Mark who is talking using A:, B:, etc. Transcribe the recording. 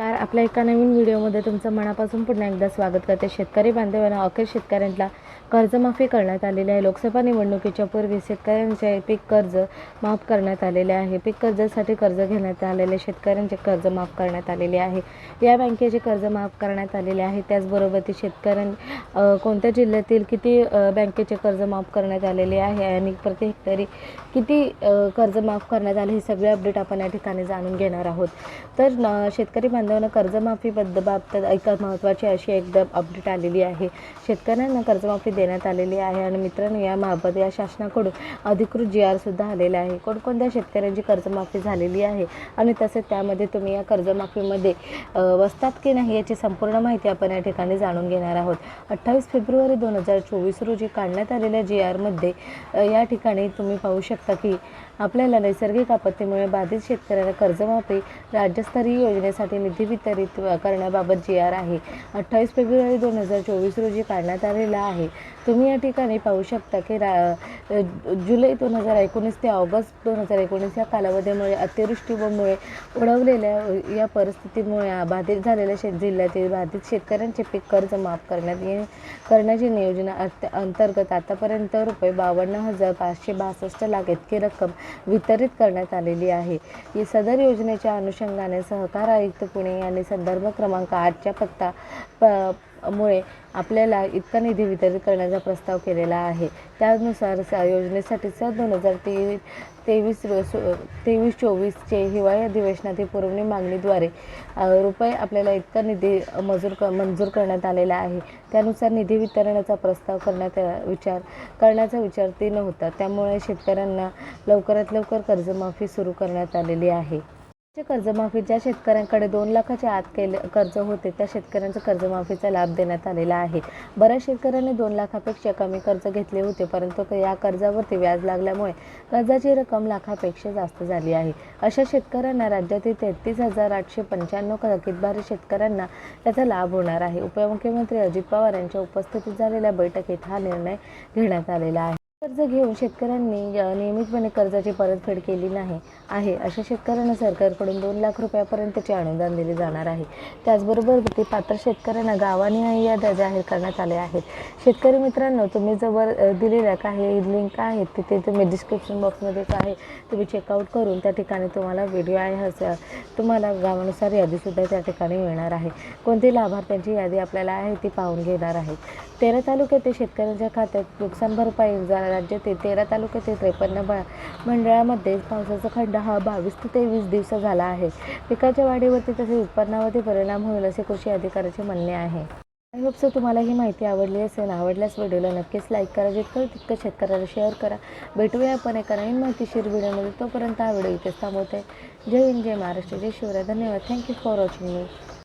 A: Car आपल्या एका नवीन व्हिडिओमध्ये तुमचं मनापासून पुन्हा एकदा स्वागत करते. शेतकरी बांधवांना अखेर शेतकऱ्यांना कर्जमाफी करण्यात आलेली आहे. लोकसभा निवडणुकीच्या पूर्वी शेतकऱ्यांचे पीक कर्ज माफ करण्यात आलेले आहे. पीक कर्जासाठी कर्ज घेण्यात आलेले शेतकऱ्यांचे कर्ज माफ करण्यात आलेले आहे. या बँकेचे कर्ज माफ करण्यात आलेले आहे. त्याचबरोबर ती शेतकऱ्यां कोणत्या जिल्ह्यातील किती बँकेचे कर्ज माफ करण्यात आलेले आहे आणि प्रति हेक्टरी किती कर्ज माफ करण्यात आले हे सगळे अपडेट आपण या ठिकाणी जाणून घेणार आहोत. तर शेतकरी बांधवांना कर्जमाफीबद्दल बाबतीत एका महत्त्वाची अशी एकदम अपडेट आलेली आहे. शेतकऱ्यांना कर्जमाफी देण्यात आलेली आहे. आणि मित्रांनो या मार्फत या शासनाकडून अधिकृत जी आरसुद्धा आलेला आहे. कोणकोणत्या शेतकऱ्यांची कर्जमाफी झालेली आहे? आणि तसेच त्यामध्ये तुम्ही या कर्जमाफीमध्ये बसतात की नाही याची संपूर्ण माहिती आपण या ठिकाणी जाणून घेणार आहोत. अठ्ठावीस फेब्रुवारी दोन हजार चोवीस रोजी काढण्यात आलेल्या जी आरमध्ये या ठिकाणी तुम्ही पाहू शकता की आपल्याला नैसर्गिक आपत्तीमुळे बाधित शेतकऱ्यांना कर्जमाफी राज्यस्तरीय योजनेसाठी निधी वितरित करण्याबाबत जी आर आहे अठ्ठावीस फेब्रुवारी दोन हजार चोवीस रोजी काढण्यात आलेला आहे. तुम्ही या ठिकाणी पाहू शकता की रा जुलै दोन हजार एकोणीस ते ऑगस्ट दोन हजार एकोणीस या कालावधीमुळे अतिवृष्टीमुळे उडवलेल्या या परिस्थितीमुळे बाधित झालेल्या शेत जिल्ह्यातील बाधित शेतकऱ्यांचे पीक कर्ज माफ करण्यात ये करण्याची नियोजना अंतर्गत आतापर्यंत रुपये बावन्न हजार पाचशे बासष्ट लाख इतकी रक्कम वितरित करण्यात आलेली आहे. ही सदर योजनेच्या अनुषंगाने सहकार आयुक्त पुणे यांनी संदर्भ क्रमांक आठच्या पत्ता प मुळे आपल्याला इतका निधी वितरित करण्याचा प्रस्ताव केलेला आहे. त्यानुसार स योजनेसाठी सर दोन हजार ते तेवीस तेवीस चोवीसचे हिवाळी अधिवेशनातील पुरवणी मागणीद्वारे रुपये आपल्याला इतका निधी मजूर क मंजूर करण्यात आलेला आहे. त्यानुसार निधी वितरणाचा प्रस्ताव करण्यात विचार करण्याचा विचार ते नव्हता. त्यामुळे शेतकऱ्यांना लवकरात लवकर कर्जमाफी सुरू करण्यात आलेली आहे. च्या कर्जमाफी ज्या शेतकऱ्यांकडे दोन लाखाच्या आत केले कर्ज होते त्या शेतकऱ्यांचा कर्जमाफीचा लाभ देण्यात आलेला आहे. बऱ्याच शेतकऱ्यांनी दोन लाखापेक्षा कमी कर्ज घेतले होते परंतु या कर्जावरती व्याज लागल्यामुळे कर्जाची रक्कम लाखापेक्षा जास्त झाली आहे. अशा शेतकऱ्यांना राज्यातील तेहतीस हजार आठशे पंच्याण्णव थकीतभारी शेतकऱ्यांना त्याचा लाभ होणार आहे. उपमुख्यमंत्री अजित पवार यांच्या उपस्थितीत झालेल्या बैठकीत हा निर्णय घेण्यात आलेला आहे. कर्ज घेऊन शेतकऱ्यांनी नियमितपणे कर्जाची परतफेड केली नाही आहे अशा शेतकऱ्यांना सरकारकडून दोन लाख रुपयापर्यंतचे अनुदान दिले जाणार आहे. त्याचबरोबर ते पात्र शेतकऱ्यांना गावाने याद्या जाहीर करण्यात आल्या आहेत. शेतकरी मित्रांनो तुम्ही जवळ दिलेल्या काही लिंक आहेत तिथे तुम्ही डिस्क्रिप्शन बॉक्समध्ये काय तुम्ही चेकआउट करून त्या ठिकाणी तुम्हाला व्हिडिओ आहे हस तुम्हाला गावानुसार यादीसुद्धा त्या ठिकाणी मिळणार आहे. कोणती लाभार्थ्यांची यादी आपल्याला आहे ती पाहून घेणार आहे. तेरा तालुक्यातील शेतकऱ्यांच्या खात्यात नुकसान भरपाई जा- राज्यातील तेरा तालुक्यातील त्रेपन्न ब मंडळामध्ये पावसाचा खड्डा हा बावीस ते तेवीस दिवस झाला आहे. पिकाच्या वाढीवरती तसेच उत्पन्नावरती परिणाम होईल असे कृषी अधिकाऱ्याचे म्हणणे आहे. आय होप सो तुम्हाला ही माहिती आवडली असेल आवडल्यास व्हिडिओला नक्कीच लाईक करा. जितकं तितकं शेतकऱ्याला शेअर करा. भेटूया आपण एका नवीन माहितीशीर व्हिडिओमध्ये. तोपर्यंत हा व्हिडिओ इथेच थांबवते. जय हिंद जय महाराष्ट्र जय शिवराय. धन्यवाद. Thank you for watching me